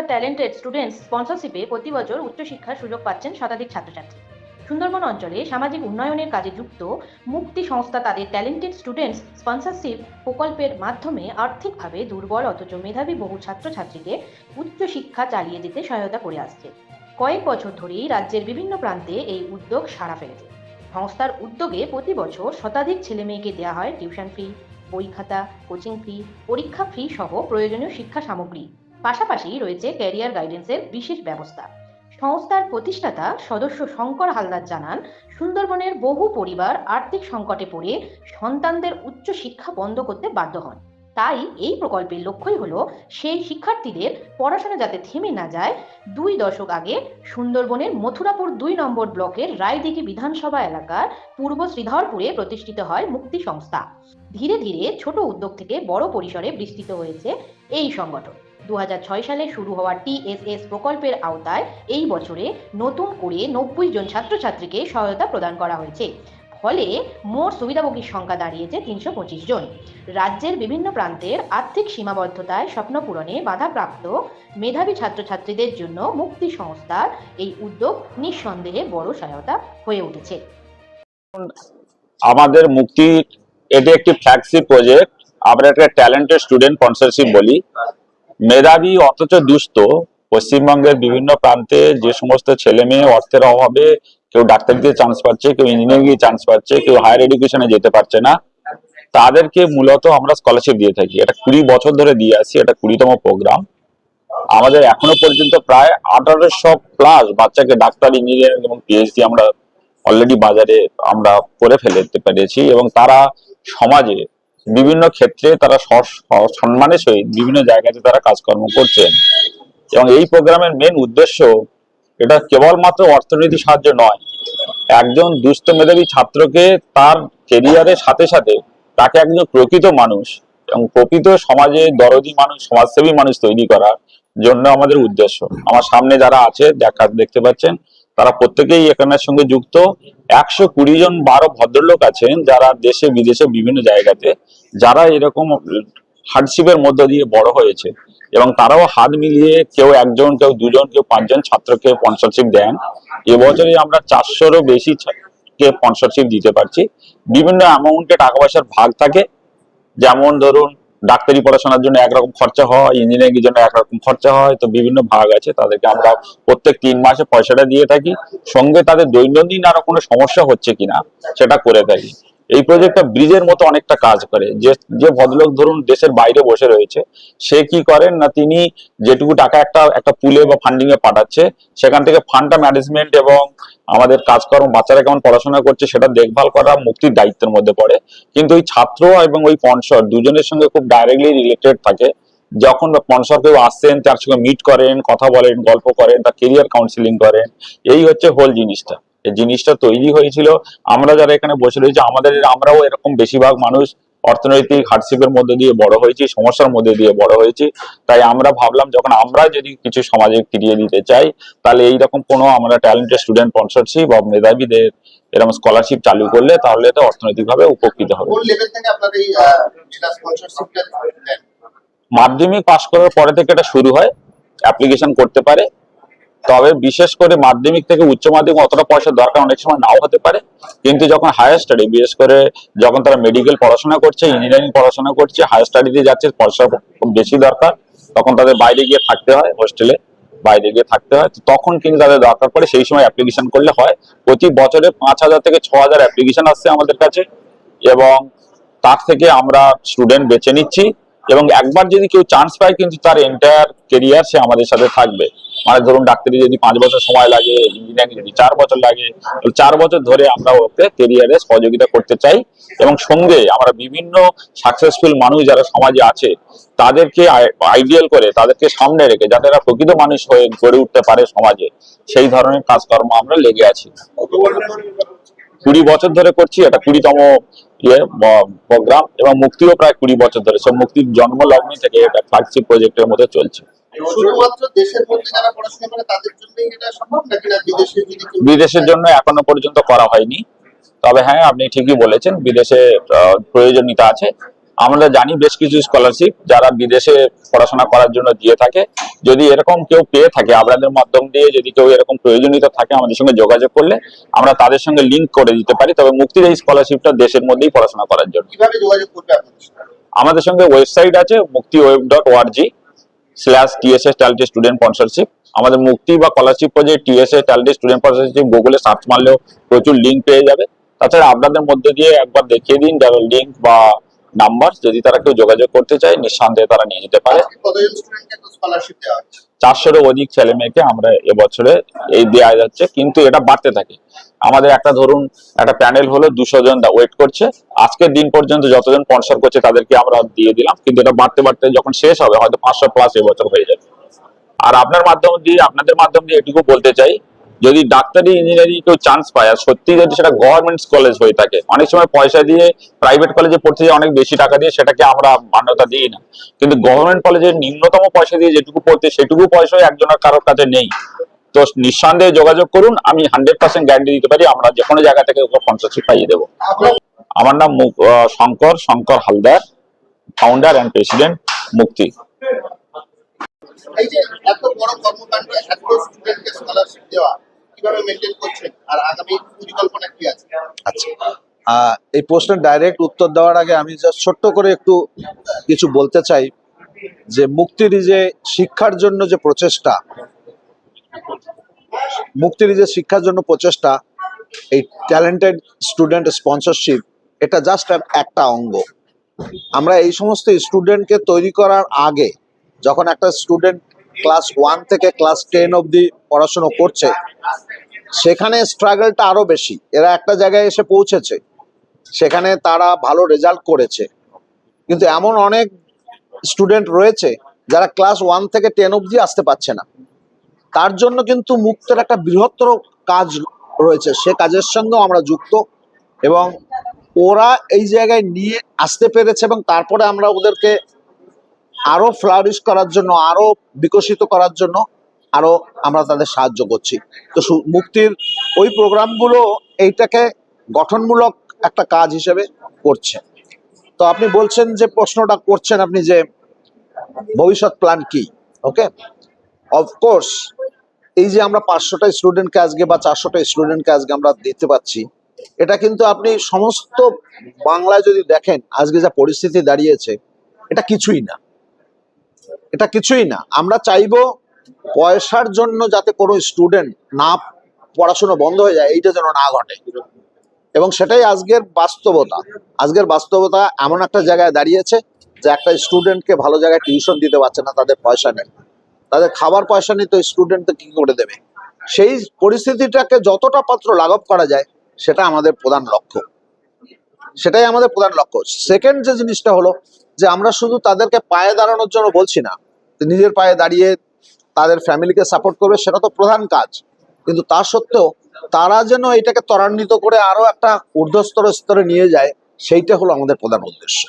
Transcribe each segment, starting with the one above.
সংস্থার talented students স্পন্সরশিপে প্রতি বছর উচ্চশিক্ষার সুযোগ পাচ্ছেন শতাধিক ছাত্রছাত্রী। সুন্দরবন অঞ্চলে সামাজিক উন্নয়নের কাজে যুক্ত মুক্তি সংস্থা তাদের ট্যালেন্টেড স্টুডেন্টস স্পন্সরশিপ প্রকল্পের মাধ্যমে আর্থিকভাবে দুর্বল অথচ মেধাবী বহু ছাত্রছাত্রীকে উচ্চশিক্ষা চালিয়ে যেতে সহায়তা করে আসছে। কয়েক বছর ধরেই রাজ্যের বিভিন্ন প্রান্তে এই উদ্যোগ সাড়া ফেলেছে। সংস্থার উদ্যোগে প্রতি বছর শতাধিক ছেলে মেয়েকে দেওয়া হয় টিউশন ফি, বই খাতা, কোচিং ফি, পরীক্ষা ফি সহ প্রয়োজনীয় শিক্ষা সামগ্রী। পাশাপাশি রয়েছে ক্যারিয়ার গাইডেন্সের বিশেষ ব্যবস্থা। সংস্থার প্রতিষ্ঠাতা সদস্য শঙ্কর হালদার জানান, সুন্দরবনের বহু পরিবার আর্থিক সংকটে পড়ে সন্তানদের উচ্চ শিক্ষা বন্ধ করতে বাধ্য হন। তাই এই প্রকল্পের লক্ষ্যই হলো সেই শিক্ষার্থীদের পড়াশোনা যাতে থেমে না যায়, দুই দশক আগে সুন্দরবনের মথুরাপুর দুই নম্বর ব্লকের রায়দিঘি বিধানসভা এলাকার পূর্ব শ্রীধরপুরে প্রতিষ্ঠিত হয় মুক্তি সংস্থা। ধীরে ধীরে ছোট উদ্যোগ থেকে বড় পরিসরে বিস্তৃত হয়েছে এই সংগঠন। দুহাজার ছয় সালে শুরু হওয়া টিএসএস প্রকল্পের আওতায় এই বছরে নতুন করে নব্বই জন ছাত্রছাত্রীকে সহায়তা প্রদান করা হয়েছে। ফলে মোট সুবিধাভোগীর সংখ্যা দাঁড়িয়েছে তিনশো পঁচিশ জন। রাজ্যের বিভিন্ন প্রান্তের আর্থিক সীমাবদ্ধতায় স্বপ্ন পূরণে বাধাপ্রাপ্ত মেধাবী ছাত্রছাত্রীদের জন্য মুক্তি সংস্থার এই উদ্যোগ নিঃসন্দেহে বড় সহায়তা হয়ে উঠেছে। আমাদের মুক্তি, এটি একটি ফ্ল্যাগশিপ প্রজেক্ট আমরা একটা ট্যালেন্টেড স্টুডেন্ট স্পন্সরশিপ বলি। মেধাবী অথচ দুস্থ। পশ্চিমবঙ্গের বিভিন্ন প্রান্তে যে সমস্ত ছেলে মেয়ে অর্থের অভাবে কেউ ডাক্তারিতে চান্স পাচ্ছে, কেউ ইঞ্জিনিয়ারিং চান্স পাচ্ছে, কেউ হায়ার এডুকেশনে যেতে পারছে না, তাদেরকে মূলত আমরা স্কলারশিপ দিয়ে থাকি। এটা কুড়ি বছর ধরে দিয়ে আসি এটা কুড়িতম প্রোগ্রাম আমাদের এখনও পর্যন্ত প্রায় আঠারোশো প্লাস বাচ্চাকে ডাক্তার ইঞ্জিনিয়ারিং এবং পিএইচডি আমরা অলরেডি বাজারে আমরা করে ফেলতে পেরেছি এবং তারা সমাজে বিভিন্ন ক্ষেত্রে তারা সম্মানের সহিত বিভিন্ন জায়গাতে তারা কাজকর্ম করছেন। এবং এই প্রোগ্রামের মেন উদ্দেশ্য এটা কেবলমাত্র অর্থনীতি সাহায্য নয়। একজন দুস্থ মেধাবী ছাত্রকে তার কেরিয়ারের সাথে সাথে তাকে একজন প্রকৃত মানুষ এবং প্রকৃত সমাজে দরদি মানুষ, সমাজসেবী মানুষ তৈরি করার জন্য আমাদের উদ্দেশ্য। আমার সামনে যারা আছে, দেখা দেখতে পাচ্ছেন, তারা প্রত্যেকেই এখানের সঙ্গে যুক্ত। একশো কুড়ি জন বারো ভদ্রলোক আছেন যারা দেশে, বিদেশে, বিভিন্ন জায়গাতে, যারা এরকম হার্ডশিপের মধ্য দিয়ে বড় হয়েছে এবং তারাও হাত মিলিয়ে কেউ একজন, কেউ দুজন, কেউ পাঁচজন ছাত্রকে স্পন্সরশিপ দেন। এবছরে আমরা চারশোরও বেশি কে স্পন্সরশিপ দিতে পারছি। বিভিন্ন অ্যামাউন্টে টাকা পয়সার ভাগ থাকে। যেমন ধরুন ডাক্তারি পড়াশোনার জন্য একরকম খরচা হয় ইঞ্জিনিয়ারিং এর জন্য একরকম খরচা হয়, তো বিভিন্ন ভাগ আছে তাদেরকে আমরা প্রত্যেক তিন মাসে পয়সাটা দিয়ে থাকি। সঙ্গে তাদের দৈনন্দিন আরও কোনো সমস্যা হচ্ছে কিনা, সেটা করে থাকি। এই প্রজেক্টটা ব্রিজের মতো অনেকটা কাজ করে। যে যে ভদ্রলোক ধরুন দেশের বাইরে বসে রয়েছে, সে কি করেন না তিনি যেটুকু টাকা একটা একটা পুলে বা ফান্ডিং এ পাঠাচ্ছে, সেখান থেকে ফান্ডটা ম্যানেজমেন্ট এবং আমাদের কাজকর্ম, বাচ্চারা কেমন পড়াশোনা করছে সেটা দেখভাল করা মুক্তির দায়িত্বের মধ্যে পড়ে। কিন্তু ওই ছাত্র এবং ওই স্পন্সর দুজনের সঙ্গে খুব ডাইরেক্টলি রিলেটেড থাকে। যখন স্পন্সর কেউ আসছেন, তার সঙ্গে মিট করেন, কথা বলেন, গল্প করেন, তার কেরিয়ার কাউন্সিলিং করেন, এই হচ্ছে হোল জিনিসটা। এই জিনিসটা তৈরি হয়েছিল। আমরা যারা এখানে বসে রয়েছি আমাদের আমরাও এরকম বেশিরভাগ মানুষ অর্থনৈতিক হার্ডশিপের মধ্যে দিয়ে বড় হয়েছি সমস্যার মধ্যে দিয়ে বড় হয়েছি। তাই আমরা ভাবলাম যখন আমরা যদি কিছু সমাজে ফিরিয়ে দিতে চাই তাহলে এইরকম কোনো আমরা ট্যালেন্টেড স্টুডেন্ট স্পন্সরশিপ বা মেধাবীদের এরকম স্কলারশিপ চালু করলে তাহলে তো অর্থনৈতিকভাবে উপকৃত হবে। মাধ্যমিক পাশ করার পরে থেকে এটা শুরু হয় অ্যাপ্লিকেশন করতে পারে। তবে বিশেষ করে মাধ্যমিক থেকে উচ্চ মাধ্যমিক অতটা পয়সা দরকার অনেক সময় নাও হতে পারে। কিন্তু যখন হায়ার স্টাডি বিশেষ করে যখন তারা মেডিকেল পড়াশোনা করছে ইঞ্জিনিয়ারিং পড়াশোনা করছে হায়ার স্টাডিতে যাচ্ছে, পয়সা খুব বেশি দরকার। তখন তাদের বাইরে গিয়ে থাকতে হয় হোস্টেলে বাইরে গিয়ে থাকতে হয়। তখন কিন্তু তাদের দরকার পড়ে, সেই সময় অ্যাপ্লিকেশন করলে হয়। প্রতি বছরে পাঁচ হাজার থেকে ছ হাজার অ্যাপ্লিকেশন আসছে আমাদের কাছে এবং তার থেকে আমরা স্টুডেন্ট বেছে নিচ্ছি। এবং একবার যদি কেউ চান্স পায় কিন্তু তার এন্টায়ার কেরিয়ার সে আমাদের সাথে থাকবে। মানে ধরুন ডাক্তারি যদি পাঁচ বছর সময় লাগে ইঞ্জিনিয়ারিং যদি চার বছর লাগে চার বছর ধরে আমরা ওকে কেরিয়ারে সহযোগিতা করতে চাই এবং সঙ্গে আমরা বিভিন্ন সাকসেসফুল মানুষ যারা সমাজে আছে, তাদেরকে আইডিয়াল করে, তাদেরকে সামনে রেখে যাতে এরা প্রকৃত মানুষ হয়ে গড়ে উঠতে পারে সমাজে। সেই ধরনের কাজকর্ম আমরা লেগে আছি। কুড়ি বছর ধরে করছি এটা কুড়িতম ইয়ে প্রোগ্রাম এবং মুক্তিও প্রায় কুড়ি বছর ধরে। সব মুক্তির জন্ম লগ্ন থেকে এটা ফ্ল্যাগশিপ প্রজেক্টের মধ্যে চলছে। বিদেশের জন্য এখনও পর্যন্ত করা হয়নি। তবে হ্যাঁ আপনি ঠিকই বলেছেন বিদেশে প্রয়োজনীয়তা আছে। আমরা জানি বেশ কিছু স্কলারশিপ যারা বিদেশে পড়াশোনা করার জন্য দিয়ে থাকে। যদি এরকম কেউ পেয়ে থাকে আপনাদের মাধ্যম দিয়ে যদি কেউ এরকম প্রয়োজনীয়তা থাকে আমাদের সঙ্গে যোগাযোগ করলে আমরা তাদের সঙ্গে লিঙ্ক করে দিতে পারি। তবে মুক্তির এই স্কলারশিপটা দেশের মধ্যেই পড়াশোনা করার জন্য? আমাদের সঙ্গে ওয়েবসাইট আছে Mukti web dot ORG slash TSS talented student sponsorship আমাদের মুক্তি বা scholarship project TSS talented student sponsorship গুগলে সার্চ মারলেও প্রচুর লিঙ্ক পেয়ে যাবে। তাছাড়া আপনাদের মধ্যে দিয়ে একবার দেখিয়ে দিন যারা লিঙ্ক বা নাম্বার যদি তারা কেউ যোগাযোগ করতে চায় নিঃসন্দেহে তারা নিয়ে যেতে পারে। চারশোরও অধিক ছেলে মেয়েকে আমরা এবছরে এই দেওয়া যাচ্ছে কিন্তু এটা বাড়তে থাকে। আমাদের একটা ধরুন একটা প্যানেল হলো দুশো জন ওয়েট করছে। আজকের দিন পর্যন্ত যতজন স্পন্সর করছে তাদেরকে আমরা দিয়ে দিলাম কিন্তু এটা বাড়তে বাড়তে যখন শেষ হবে হয়তো পাঁচশো প্লাস এবছর হয়ে যাবে। আর আপনার মাধ্যম দিয়ে আপনাদের মাধ্যম দিয়ে এটুকু বলতে চাই যদি ডাক্তারি ইঞ্জিনিয়ারিং কেউ চান্স পায়, আর সত্যি যদি সেটা গভর্নমেন্ট কলেজ হয়ে থাকে, অনেক সময় পয়সা দিয়ে প্রাইভেট কলেজে পড়তে যায় অনেক বেশি টাকা দিয়ে সেটাকে আমরা মান্যতা দিই না। কিন্তু গভর্নমেন্ট কলেজের নিম্নতম পয়সা দিয়ে যেটুকু পড়তে, সেটুকু পয়সাও একজনের কারোর কাছে নেই। তো নিঃসন্দেহে যোগাযোগ করুন, আমি হান্ড্রেড পার্সেন্ট গ্যারান্টি দিতে পারি, আমরা যে কোনো জায়গা থেকে স্পন্সরশিপ পাইয়ে দেবো। আমার নাম Shankar Shankar Haldar founder and president Mukti. এই যে এত বড় কর্মকাণ্ডে এত স্টুডেন্টকে স্কলারশিপ দেওয়া কীভাবে মেনটেন করছেন? আর আগামী পরিকল্পনা কি আছে? আচ্ছা। এই প্রশ্নের ডাইরেক্ট উত্তর দেওয়ার আগে আমি ছোট্ট করে একটু কিছু বলতে চাই, যে মুক্তির যে শিক্ষার জন্য যে প্রচেষ্টা, মুক্তির যে শিক্ষার জন্য প্রচেষ্টা, এই ট্যালেন্টেড স্টুডেন্ট স্পন্সরশিপ এটা জাস্ট একটা অঙ্গ। আমরা এই সমস্ত স্টুডেন্টকে তৈরি করার আগে, যখন একটা স্টুডেন্ট ক্লাস ওয়ান থেকে ক্লাস টেন অবধি পড়াশুনো করছে। সেখানে স্ট্রাগলটা আরও বেশি। এরা একটা জায়গায় এসে পৌঁছেছে। সেখানে তারা ভালো রেজাল্ট করেছে। কিন্তু এমন অনেক স্টুডেন্ট রয়েছে যারা ক্লাস ওয়ান থেকে টেন অবধি আসতে পারছে না। তার জন্য কিন্তু মুক্তের একটা বৃহত্তর কাজ রয়েছে। সে কাজের সঙ্গেও আমরা যুক্ত এবং ওরা এই জায়গায় নিয়ে আসতে পেরেছে এবং তারপরে আমরা ওদেরকে আরও ফ্লারিশ করার জন্য, আরও বিকশিত করার জন্য আরও আমরা তাদের সাহায্য করছি। তো মুক্তির ওই প্রোগ্রামগুলো এইটাকে গঠনমূলক একটা কাজ হিসেবে করছে। তো আপনি বলছেন যে প্রশ্নটা করছেন আপনি যে ভবিষ্যৎ প্ল্যান কি ওকে অফকোর্স এই যে আমরা পাঁচশোটা স্টুডেন্টকে আজকে বা চারশোটা স্টুডেন্টকে আজকে আমরা দিতে পাচ্ছি, এটা কিন্তু আপনি সমস্ত বাংলায় যদি দেখেন, আজকে যা পরিস্থিতি দাঁড়িয়েছে, এটা কিছুই না। এটা কিছুই না। আমরা চাইব পয়সার জন্য যাতে কোনো স্টুডেন্ট না পড়াশোনা বন্ধ হয়ে যায়, এইটা যেন না ঘটে। এবং সেটাই আজকের বাস্তবতা। আজকের বাস্তবতা এমন একটা জায়গায় দাঁড়িয়েছে যে একটা স্টুডেন্টকে ভালো জায়গায় টিউশন দিতে পারছে না, তাদের পয়সা নেই। তাদের খাবার পয়সা নেই তো স্টুডেন্ট তো কি করে দেবে? সেই পরিস্থিতিটাকে যতটা পাত্র লাঘব করা যায়, সেটা আমাদের প্রধান লক্ষ্য। সেটাই আমাদের প্রধান লক্ষ্য। সেকেন্ড যে জিনিসটা হলো যে আমরা শুধু তাদেরকে পায়ে দাঁড়ানোর জন্য বলছি না নিজের পায়ে দাঁড়িয়ে তাদের ফ্যামিলিকে সাপোর্ট করবে, সেটা তো প্রধান কাজ। কিন্তু তা সত্ত্বেও তারা যেন এটাকে ত্বরান্বিত করে আরও একটা ঊর্ধ্বস্তর স্তরে নিয়ে যায়, সেইটা হলো আমাদের প্রধান উদ্দেশ্য?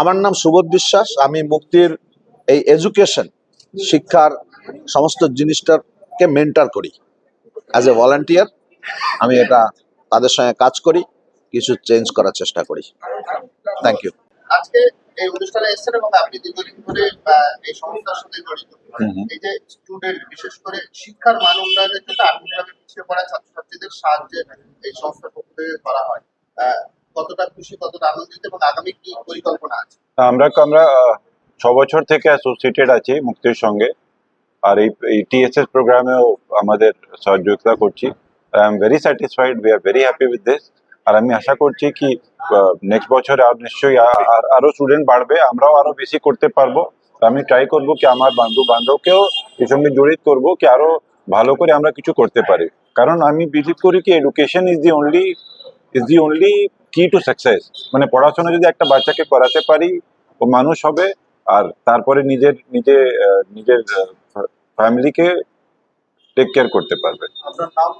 আমার নাম সুবোধ বিশ্বাস, আমি মুক্তির এই এডুকেশন শিক্ষার সমস্ত জিনিসটাকে মেন্টার করি। অ্যাজ এ ভলান্টিয়ার আমি এটা তাদের সঙ্গে কাজ করি কিছু চেঞ্জ করার চেষ্টা করি। থ্যাংক ইউ আজকে এই অনুষ্ঠানে এসেছেন এবং আপনি দীর্ঘদিন ধরে এই সংস্থার সাথে জড়িত। হুম হুম। এই যে স্টুডেন্ট বিশেষ করে শিক্ষার মান উন্নয়নের জন্য আর্থিকভাবে পিছিয়ে পড়া ছাত্রছাত্রীদের সাহায্যে এই সংস্থার পক্ষ থেকে করা হয়। আহ, কতটা খুশি কতটা আনন্দিত এবং আগামী কি পরিকল্পনা আছে? আমরা আমরা আহ, ছ বছর থেকে অ্যাসোসিয়েটেড আছি মুক্তির সঙ্গে। আর এই এই টিএসএস প্রোগ্রামেও আমাদের সহযোগিতা করছি। I am very satisfied we are very happy with this আর আমি আশা করছি কি নেক্সট বছরে আর নিশ্চয়ই আরও স্টুডেন্ট বাড়বে, আমরাও আরও বেশি করতে পারব। আমি ট্রাই করব কি, আমার বন্ধু বান্ধবকেও এর সঙ্গে জড়িত করব কি, আরও ভালো করে আমরা কিছু করতে পারি। কারণ আমি বিলিভ করি কি education is the only is the only key to success মানে পড়াশোনা যদি একটা বাচ্চাকে করাতে পারি, ও মানুষ হবে, আর তারপরে নিজের, নিজে নিজের ফ্যামিলিকে টেক কেয়ার করতে পারবে। আপনার নাম?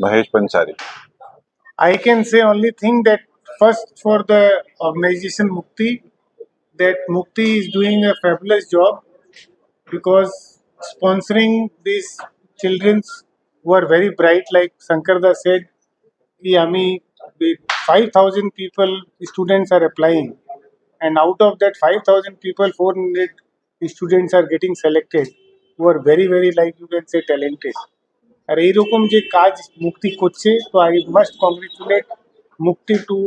Mahesh I can say only thing that first for the organization Mukti, that Mukti is doing a fabulous job because sponsoring these children who are very bright, like Sankarda said, Yami, 5,000 people, students are applying. And out of that 5,000 people, 400 students are getting selected who are very, very, like you can say, talented. আর এইরকম যে কাজ মুক্তি করছে তো I must congratulate Mukti to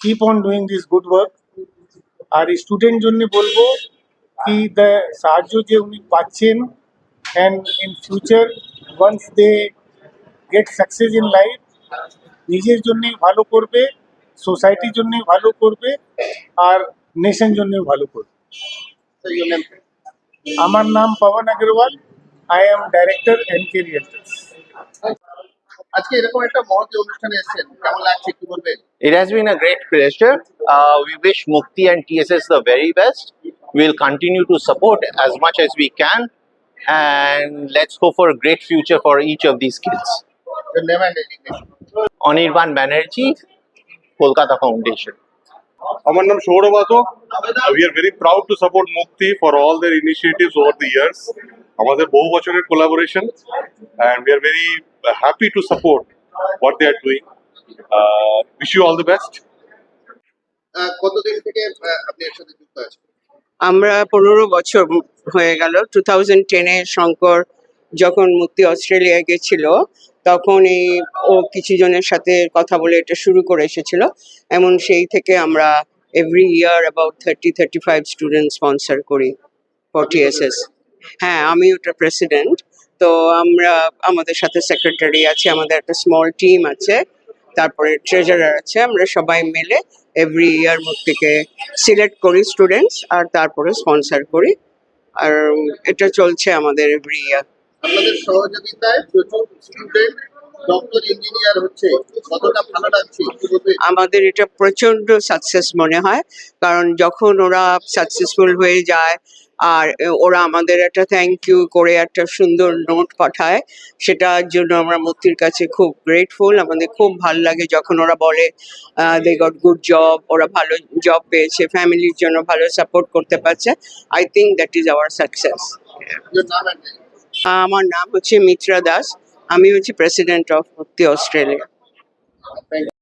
keep on doing this good work R student জন্য বলব কি the সাহায্য যে উনি পাচ্ছেন and in future once they get success in life নিজের জন্যই ভালো করবে সোসাইটির জন্যই ভালো করবে আর নেশন জন্যই ভালো করবে? আমার নাম Pawan Agarwal. I am director N K realtors আজকে এরকম একটা মহতি অনুষ্ঠানে এসেছেন কেমন লাগছে কি বলবেন It has been a great pleasure. Uh, we wish Mukti and TSS the very best. We'll continue to support as much as we can. And let's hope for a great future for each of these kids. Your name and designation. Anirban Banerjee, Kolkata Foundation. আমার নাম Sourav আতক we are very proud to support Mukti for all there initiatives over the years আমাদের বহু বছরের collaboration and we are very happy to support what they are doing wish you all the best ah, কতদিন থেকে আপনি এর সাথে যুক্ত আছেন? আমরা পনেরো বছর হয়ে গেল। টু থাউজেন্ড টেনে শঙ্কর যখন মুক্তি অস্ট্রেলিয়া গেছিল তখন এই ও কিছু জনের সাথে কথা বলে এটা শুরু করে এসেছিল। এমন সেই থেকে আমরা every year about thirty thirty five student sponsor করি ফর টিএসএস হ্যাঁ আমি ওটা প্রেসিডেন্ট তো আমরা আমাদের সাথে সেক্রেটারি আছে আমাদের একটা স্মল টিম আছে তারপরে ট্রেজারার আছে আমরা সবাই মিলে এভরি ইয়ার থেকে সিলেক্ট করি স্টুডেন্টস আর তারপরে স্পন্সার করি। আর এটা চলছে আমাদের এভরি ইয়ার আপনাদের সহযোগিতায় প্রচুর স্টুডেন্ট ডক্টর ইঞ্জিনিয়ার হচ্ছে কতটা ভালো লাগছে আমাদের এটা প্রচণ্ড সাকসেস মনে হয় কারণ যখন ওরা সাকসেসফুল হয়ে যায় আর ওরা আমাদের একটা থ্যাংক ইউ করে একটা সুন্দর নোট পাঠায় সেটার জন্য আমরা মূর্তির কাছে খুব গ্রেটফুল আমাদের খুব ভালো লাগে যখন ওরা বলে দে গট গুড জব ওরা ভালো জব পেয়েছে ফ্যামিলির জন্য ভালো সাপোর্ট করতে পারছে I think that is our success. আমার নাম হচ্ছে মিত্রা দাস আমি হচ্ছে প্রেসিডেন্ট অফ মুক্তি অস্ট্রেলিয়া.